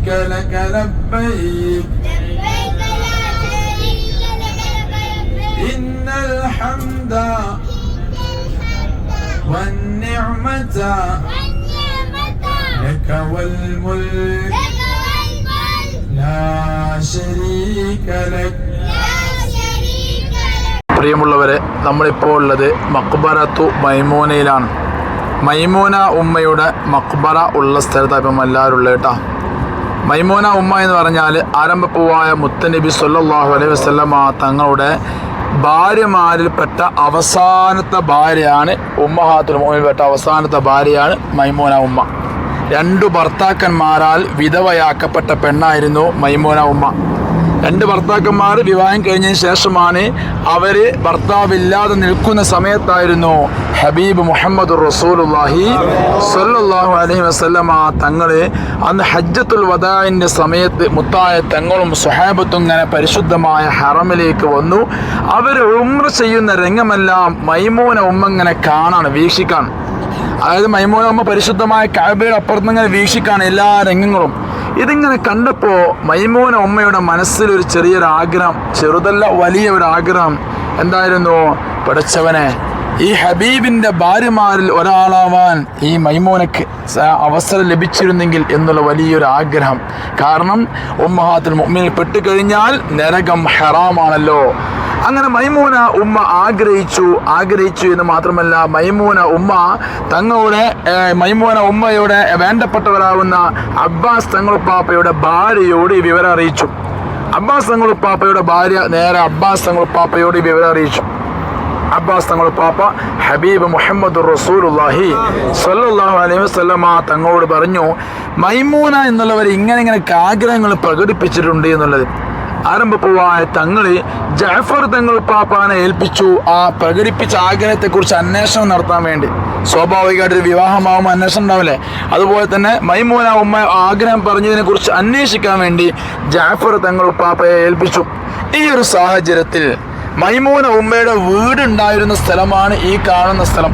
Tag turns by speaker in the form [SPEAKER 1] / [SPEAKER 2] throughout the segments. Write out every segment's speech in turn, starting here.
[SPEAKER 1] شريك لك لبيك
[SPEAKER 2] لبيك لا شريك لك لبيك
[SPEAKER 1] إن الحمد والنعمة
[SPEAKER 2] والنعمة
[SPEAKER 1] لك والملك
[SPEAKER 2] لك والملك
[SPEAKER 1] لا شريك لك
[SPEAKER 2] لا شريك لك
[SPEAKER 3] പ്രിയമുള്ളവരെ നമ്മളിപ്പോൾ ഉള്ളത് മക്ബറത്തു മൈമൂനയിലാണ് മൈമൂന ഉമ്മയുടെ മക്ബറ ഉള്ള സ്ഥലത്താണ് ഇപ്പം എല്ലാവരും ഉള്ളത് കേട്ടോ മൈമൂന ഉമ്മ എന്ന് പറഞ്ഞാൽ ആരംഭപ്പൂവായ മുത്തനബി സൊല്ലാഹു അലൈഹി വസല്ലമ തങ്ങളുടെ ഭാര്യമാരിൽപ്പെട്ട അവസാനത്തെ ഭാര്യയാണ് ഉമ്മഹാത്തുൽ മുഅ്മിനിൽപ്പെട്ട അവസാനത്തെ ഭാര്യയാണ് മൈമോന ഉമ്മ. രണ്ടു ഭർത്താക്കന്മാരാൽ വിധവയാക്കപ്പെട്ട പെണ്ണായിരുന്നു മൈമോന ഉമ്മ. രണ്ട് ഭർത്താക്കന്മാർ വിവാഹം കഴിഞ്ഞതിന് ശേഷമാണ് അവർ ഭർത്താവില്ലാതെ നിൽക്കുന്ന സമയത്തായിരുന്നു ഹബീബ് മുഹമ്മദ് റസൂലുല്ലാഹി സല്ലാഹു അലൈഹി വസല്ലമ തങ്ങൾ അന്ന് ഹജ്ജത്തുൽ വദാഇന്റെ സമയത്ത് മുത്തായ തങ്ങളും സുഹാബത്തും ഇങ്ങനെ പരിശുദ്ധമായ ഹറമിലേക്ക് വന്നു. അവർ ഉമ്ര ചെയ്യുന്ന രംഗമെല്ലാം മൈമൂന ഉമ്മ ഇങ്ങനെ കാണാണ് വീക്ഷിക്കാൻ അതായത് മൈമൂന ഉമ്മ പരിശുദ്ധമായ കാബയുടെ അപ്പുറത്ത് ഇങ്ങനെ വീക്ഷിക്കാണ് എല്ലാ രംഗങ്ങളും. ഇതിങ്ങനെ കണ്ടപ്പോൾ മൈമൂന ഉമ്മയുടെ മനസ്സിലൊരു ചെറിയൊരു ആഗ്രഹം ചെറുതല്ല വലിയ ഒരു ആഗ്രഹം എന്തായിരുന്നു? പഠിച്ചവനെ ഈ ഹബീബിന്റെ ഭാര്യമാരിൽ ഒരാളാവാൻ ഈ മൈമൂനക്ക് അവസരം ലഭിച്ചിരുന്നെങ്കിൽ എന്നുള്ള വലിയൊരു ആഗ്രഹം കാരണം ഉമ്മഹാത്തിൽ മുമ്മിൽ പെട്ടുകഴിഞ്ഞാൽ നരകം ഹറാമാണല്ലോ. അങ്ങനെ മൈമൂന ഉമ്മ ആഗ്രഹിച്ചു ആഗ്രഹിച്ചു എന്ന് മാത്രമല്ല മൈമൂന ഉമ്മ തങ്ങളുടെ മൈമൂന ഉമ്മയുടെ വേണ്ടപ്പെട്ടവരാകുന്ന അബ്ബാസ് തങ്ങളുപ്പാപ്പയുടെ ഭാര്യയോട് ഈ വിവരം അറിയിച്ചു. അബ്ബാസ് തങ്ങളുപ്പാപ്പയുടെ ഭാര്യ നേരെ അബ്ബാസ് തങ്ങളുപ്പാപ്പയോട് ഈ വിവരം അറിയിച്ചു. അബ്ബാസ് തങ്ങളുടെ പാപ്പ ഹബീബ് മുഹമ്മദ് റസൂലുല്ലാഹി സല്ലാഹു അലൈഹി വസല്ലമ തങ്ങളോട് പറഞ്ഞു മൈമൂന എന്നുള്ളവർ ഇങ്ങനെ ഇങ്ങനെ ആഗ്രഹങ്ങൾ പ്രകടിപ്പിച്ചിട്ടുണ്ട് എന്നുള്ളത്. ആരംഭപ്പൂവായ തങ്ങളെ ജാഫർ തങ്ങൾ പാപ്പാനെ ഏൽപ്പിച്ചു. ആ പ്രകടിപ്പിച്ച ആഗ്രഹത്തെക്കുറിച്ച് അന്വേഷണം നടത്താൻ വേണ്ടി. സ്വാഭാവികമായിട്ടൊരു വിവാഹമാകുമ്പോൾ അന്വേഷണം ഉണ്ടാവില്ലേ? അതുപോലെ തന്നെ മൈമൂന ഉമ്മ ആഗ്രഹം പറഞ്ഞതിനെ കുറിച്ച് അന്വേഷിക്കാൻ വേണ്ടി ജാഫർ തങ്ങൾ പാപ്പയെ ഏൽപ്പിച്ചു. ഈ ഒരു സാഹചര്യത്തിൽ മൈമൂന ഉമ്മയുടെ വീടുണ്ടായിരുന്ന സ്ഥലമാണ് ഈ കാണുന്ന സ്ഥലം.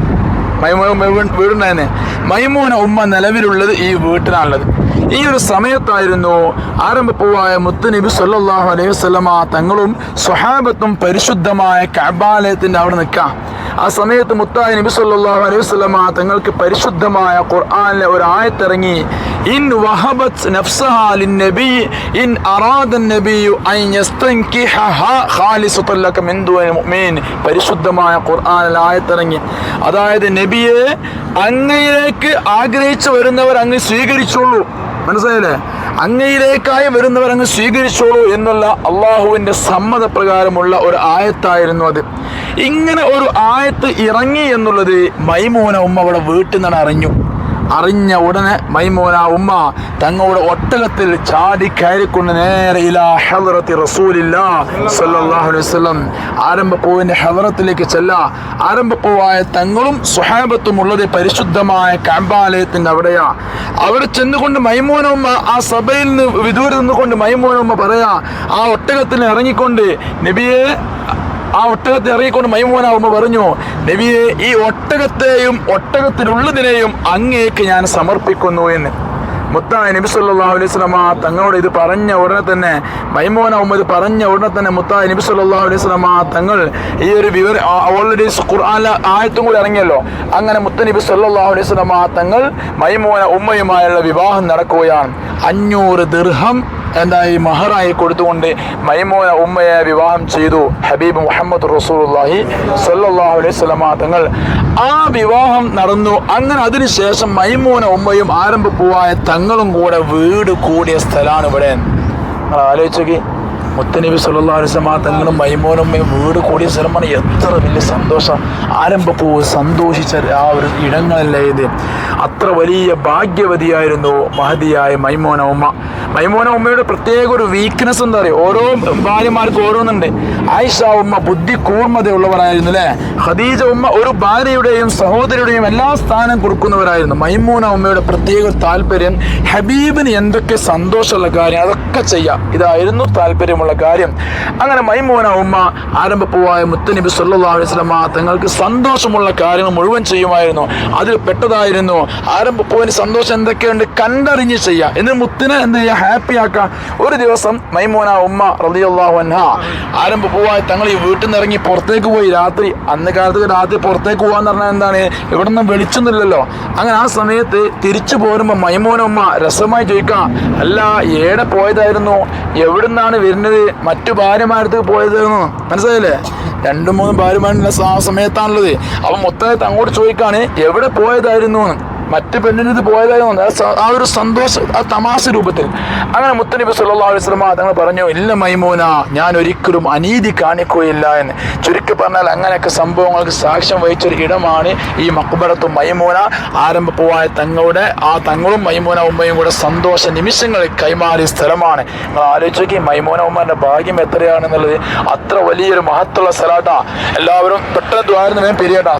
[SPEAKER 3] മൈമൂന ഉമ്മ വീടുണ്ടായിരുന്നേ? മൈമൂന ഉമ്മ നിലവിലുള്ളത് ഈ വീട്ടിലാണുള്ളത് ഈ ഒരു സമയത്തായിരുന്നു ആരംഭപ്പൂവായ മുത്തുനബി സല്ലാഹു അലൈഹി വസല്ലമ തങ്ങളും സ്വഹാബത്തും പരിശുദ്ധമായ കഅബാലയത്തിന്റെ അവിടെ നിൽക്കാം ആ സമയത്ത് മുത്തായ നബി സല്ലല്ലാഹു അലൈഹി വസല്ലമ തങ്ങൾക്ക് പരിശുദ്ധമായ ഖുർആനിലെ ഒരു ആയത്തിറങ്ങി ഇൻ വഹബത് നഫ്സഹാ ലിന്നബി ഇൻ അറാദ നബി അൻ യസ്തൻകിഹഹ ഖാലിസതൻ ലക മിൻ മുഅ്മിൻ പരിശുദ്ധമായ ഖുർആനിൽ ആയത്തിറങ്ങി. അതായത് നബിയെ അങ്ങയിലേക്ക് ആഗ്രഹിച്ചു വരുന്നവർ അങ്ങ് സ്വീകരിച്ചുള്ളൂ മനസ്സിലായില്ലേ? അങ്ങയിലേക്കായി വരുന്നവർ അങ്ങ് സ്വീകരിച്ചോളൂ എന്നുള്ള അള്ളാഹുവിന്റെ സമ്മതപ്രകാരമുള്ള ഒരു ആയത്തായിരുന്നു അത്. ഇങ്ങനെ ഒരു ആയത്ത് ഇറങ്ങി എന്നുള്ളത് മൈമൂന ഉമ്മ അവിടെ വീട്ടിൽ നിന്നാണ് അറിഞ്ഞു. അറിഞ്ഞ ഉടനെ മൈമോന ഉമ്മ തങ്ങളുടെ ഒട്ടകത്തിൽ ചാടി കയറിക്കൊണ്ട് നേരെ വസല്ലം. ആരംഭപ്പൂവിന്റെ ഹളറത്തിലേക്ക് ചെല്ല. ആരംഭപ്പൂവായ തങ്ങളും സുഹാബത്തും ഉള്ളത് പരിശുദ്ധമായ കാമ്പാലയത്തിന്റെ അവിടെയാ. അവിടെ ചെന്നുകൊണ്ട് മൈമൂന ഉമ്മ ആ സഭയിൽ നിന്ന് വിദൂരെ നിന്നുകൊണ്ട് മൈമൂന ഉമ്മ പറയാ ആ ഒട്ടകത്തിൽ ഇറങ്ങിക്കൊണ്ട് നബിയെ ആ ഒട്ടകത്തെ ഇറങ്ങിക്കൊണ്ട് മൈമൂനാവുമ്പോ പറഞ്ഞു നബിയെ ഈ ഒട്ടകത്തെയും ഒട്ടകത്തിനുള്ളതിനെയും അങ്ങേക്ക് ഞാൻ സമർപ്പിക്കുന്നു എന്ന്. മുത്തായ നബി സല്ലല്ലാഹു അലൈഹി വസല്ലമ തങ്ങളോട് ഇത് പറഞ്ഞ ഉടനെ തന്നെ മൈമോന ഉമ്മ ഇത് പറഞ്ഞ ഉടനെ തന്നെ മുത്തായ നബി സല്ലല്ലാഹു അലൈഹി വസല്ലമ തങ്ങൾ ഈ ഒരു വിവര ഓൾറെഡി ഖുർആനിലെ ആയത്തും കൂടി ഇറങ്ങിയല്ലോ. അങ്ങനെ മുത്ത നബി സല്ലല്ലാഹു അലൈഹി വസല്ലമ തങ്ങൾ മൈമോന ഉമ്മയുമായുള്ള വിവാഹം നടക്കുകയാണ്. അഞ്ഞൂറ് ദിർഹം എന്തായി? മഹറായി കൊടുത്തുകൊണ്ട് മൈമോന ഉമ്മയെ വിവാഹം ചെയ്തു ഹബീബ് മുഹമ്മദ് റസൂലുള്ളാഹി സല്ലല്ലാഹു അലൈഹി വസല്ലമ. തങ്ങൾ ആ വിവാഹം നടന്നു. അങ്ങനെ അതിനുശേഷം മൈമോന ഉമ്മയും ആരംഭ ആരംഭപ്പൂവായ തങ്ങളും കൂടെ വീട് കൂടിയ സ്ഥലമാണ് ഇവിടെ. നിങ്ങൾ ആലോചിച്ചോക്കി മുത്തനബി സല്ലാ അലൈഹി തങ്ങളും മൈമോന ഉമ്മയും വീട് കൂടിയ സ്ഥലമാണ് എത്ര വലിയ സന്തോഷം. ആരംഭപ്പൂവ് സന്തോഷിച്ച ആ ഒരു ഇടങ്ങളല്ലേ ഇത്. അത്ര വലിയ ഭാഗ്യവതിയായിരുന്നു മഹതിയായ മൈമോന ഉമ്മ. മൈമോന ഉമ്മയുടെ പ്രത്യേക ഒരു വീക്ക്നെസ് എന്താ പറയുക ഓരോ ഭാര്യമാർക്ക് ഓരോന്നുണ്ട്. ആയിഷ ഉമ്മ ബുദ്ധി കൂർമ്മതയുള്ളവരായിരുന്നു അല്ലേ? ഖദീജ ഉമ്മ ഒരു ഭാര്യയുടെയും സഹോദരിയുടെയും എല്ലാ സ്ഥാനം കൊടുക്കുന്നവരായിരുന്നു. മൈമൂന ഉമ്മയുടെ പ്രത്യേക താല്പര്യം ഹബീബിന് എന്തൊക്കെ സന്തോഷമുള്ള കാര്യം അതൊക്കെ ചെയ്യാം. ഇതായിരുന്നു താല്പര്യമുള്ള കാര്യം. അങ്ങനെ മൈമൂന ഉമ്മ ആരംഭപ്പൂവായ മുത്തനബി സല്ലാസ്ലമ തങ്ങൾക്ക് സന്തോഷമുള്ള കാര്യങ്ങൾ മുഴുവൻ ചെയ്യുമായിരുന്നു. അതിൽ പെട്ടതായിരുന്നു ആരംഭപ്പൂവിന് സന്തോഷം എന്തൊക്കെയുണ്ട്? കണ്ടറിഞ്ഞ് ചെയ്യുക എന്നിട്ട് മുത്തിനെ എന്ത് ചെയ്യുക ഹാപ്പി ആക്കാം ഒരു ദിവസം മൈമോന ഉമ്മ റളിയല്ലാഹു അൻഹ ആരംഭ പോവാ തങ്ങൾ ഈ വീട്ടിൽ നിന്ന് ഇറങ്ങി പുറത്തേക്ക് പോയി. രാത്രി അന്ന് കാലത്ത് രാത്രി പുറത്തേക്ക് പോകാന്ന് പറഞ്ഞാൽ എന്താണ്? ഇവിടെ നിന്ന് വെളിച്ചൊന്നുമില്ലല്ലോ. അങ്ങനെ ആ സമയത്ത് തിരിച്ചു പോരുമ്പോൾ മൈമോന ഉമ്മ രസമായി ചോദിക്കാം അല്ല ഏടെ പോയതായിരുന്നു? എവിടുന്നാണ് വരുന്നത്? മറ്റു ഭാര്യമാരത്ത് പോയതായിരുന്നു. മനസ്സിലായില്ലേ? രണ്ടും മൂന്നും ഭാര്യമാരുള്ള ആ സമയത്താണുള്ളത്. അപ്പം മൊത്തമായിട്ട് അങ്ങോട്ട് ചോദിക്കാണ് എവിടെ പോയതായിരുന്നു? എന്ന്. മറ്റ് പെണ്ണിന് ഇത് പോയതായി ആ ഒരു സന്തോഷം ആ തമാശ രൂപത്തിൽ. അങ്ങനെ മുത്തനബി സല്ലല്ലാഹു അലൈഹി തങ്ങൾ പറഞ്ഞു ഇല്ല മൈമൂന ഞാൻ ഒരിക്കലും അനീതി കാണിക്കുകയില്ല എന്ന്. ചുരുക്കി പറഞ്ഞാൽ അങ്ങനെയൊക്കെ സംഭവങ്ങൾക്ക് സാക്ഷ്യം വഹിച്ചൊരു ഇടമാണ് ഈ മക്ബറത്തും മൈമൂന. ആരംഭപ്പുവായ തങ്ങളുടെ ആ തങ്ങളും മൈമൂന ഉമ്മയും കൂടെ സന്തോഷ നിമിഷങ്ങൾ കൈമാറിയ സ്ഥലമാണ്. നിങ്ങൾ ആലോചിച്ചു മൈമൂന ഉമ്മന്റെ ഭാഗ്യം എത്രയാണെന്നുള്ളത്. അത്ര വലിയൊരു മഹത്തുള്ള സ്ഥലാട്ടാ എല്ലാവരും പെട്ടെന്ന് ദ്വാരം പെരിയട്ടാ.